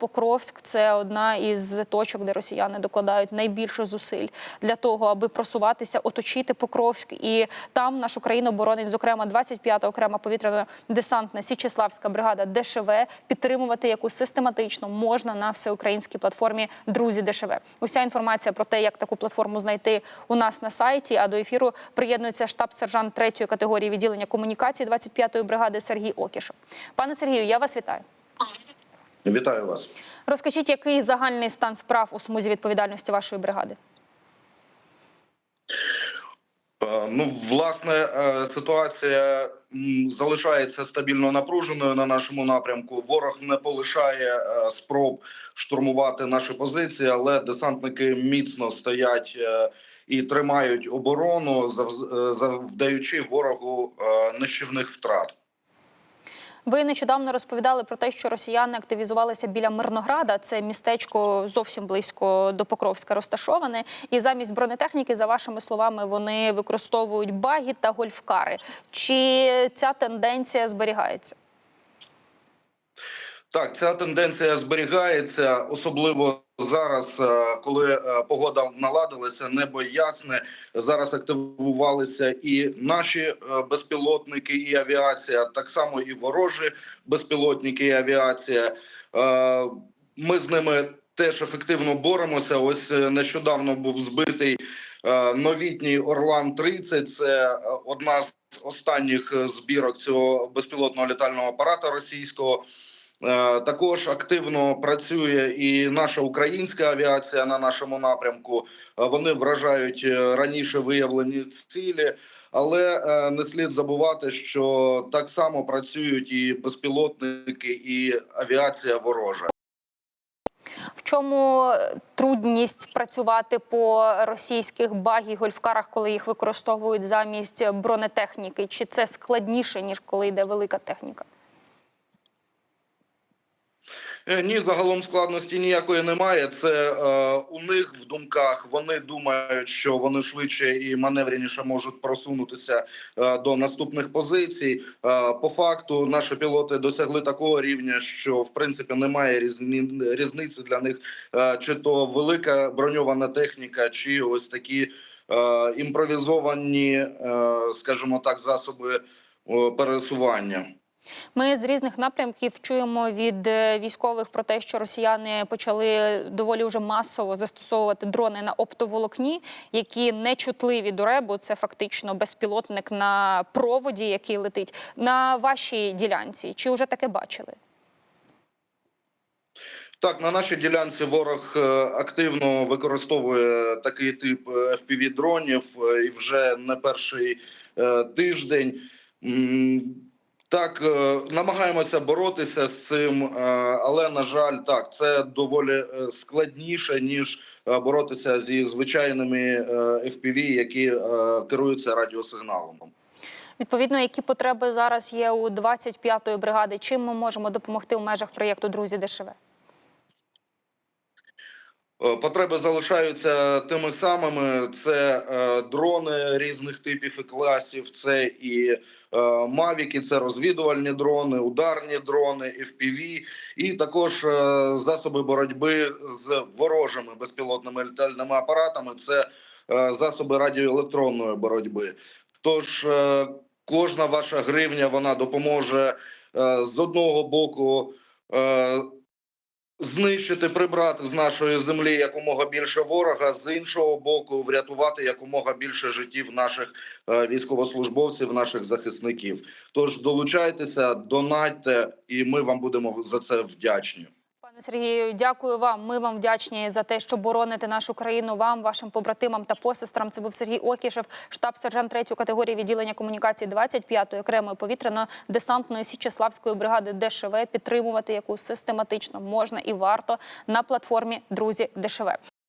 Покровськ це одна із точок, де росіяни докладають найбільше зусиль для того, аби просуватися, оточити Покровськ. І там нашу країну боронить, зокрема, 25-та окрема повітряно-десантна Січеславська бригада ДШВ, підтримувати яку систематично можна на всеукраїнській платформі Друзі ДШВ. Уся інформація про те, як таку платформу знайти у нас на сайті. А до ефіру приєднується штаб-сержант третьої категорії відділення комунікації 25-ї бригади Сергій Окішев. Пане Сергію, я вас вітаю. Вітаю вас. Розкажіть, який загальний стан справ у смузі відповідальності вашої бригади? Е, Ну, власне, е, ситуація залишається стабільно напруженою на нашому напрямку. Ворог не полишає е, спроб штурмувати наші позиції, але десантники міцно стоять і тримають оборону, завдаючи ворогу нищівних втрат. Ви нещодавно розповідали про те, що росіяни активізувалися біля Мирнограда. Це містечко зовсім близько до Покровська розташоване. І замість бронетехніки, за вашими словами, вони використовують баги та гольфкари. Чи ця тенденція зберігається? Так, ця тенденція зберігається, особливо зараз, е, коли е, погода наладилася, небо ясне. Зараз активувалися і наші е, безпілотники, і авіація, так само і ворожі безпілотники, і авіація. Ми з ними теж ефективно боремося. Ось нещодавно був збитий новітній Орлан 30 Це одна з останніх збірок цього безпілотного літального апарата російського. Е, Також активно працює і наша українська авіація на нашому напрямку. Е, Вони вражають е, раніше виявлені цілі, але не слід забувати, що так само працюють і безпілотники, і авіація ворожа. В чому трудність працювати по російських багі гольфкарах, коли їх використовують замість бронетехніки? Чи це складніше ніж коли йде велика техніка? Е, Ні, загалом складності ніякої немає. Це е, у них в думках. Вони думають, що вони швидше і маневреніше можуть просунутися е, до наступних позицій. Е, по факту, наші пілоти досягли такого рівня, що в принципі немає різні, різниці для них, е, чи то велика броньована техніка, чи ось такі е, імпровізовані, е, скажімо так, засоби е, пересування. Ми з різних напрямків чуємо від е, військових про те, що росіяни почали доволі вже масово застосовувати дрони на оптоволокні, які не чутливі до ребу. Це фактично безпілотник на проводі, який летить на вашій ділянці. Чи вже таке бачили? Так, на нашій ділянці ворог е, активно використовує такий тип fpv дронів е, і вже не перший е, тиждень. Так, е, намагаємося боротися з цим, е, але на жаль, так це доволі е, складніше ніж боротися зі звичайними FPV, які керуються радіосигналом. Відповідно, які потреби зараз є у 25-ї бригади? Чим ми можемо допомогти в межах проєкту Друзі ДШВ? Е, Потреби залишаються тими самими: це е, дрони різних типів і класів, це і е, мавіки, це розвідувальні дрони, ударні дрони, FPV, і також засоби боротьби з ворожими безпілотними літальними апаратами. Це засоби радіоелектронної боротьби. Тож кожна ваша гривня вона допоможе з одного боку. Знищити, прибрати з нашої землі якомога більше ворога, з іншого боку, врятувати якомога більше життів наших е, військовослужбовців, наших захисників. Тож долучайтеся, донатьте, і ми вам будемо за це вдячні. Пане Сергію, дякую вам. Ми вам вдячні за те, що бороните нашу країну. Вам, вашим побратимам та посестрам. Це був Сергій Окішев, штаб-сержант третьої категорії відділення комунікації 25-ї окремої повітряно-десантної Січеславської бригади ДШВ, підтримувати яку систематично можна і варто на платформі Друзі ДШВ.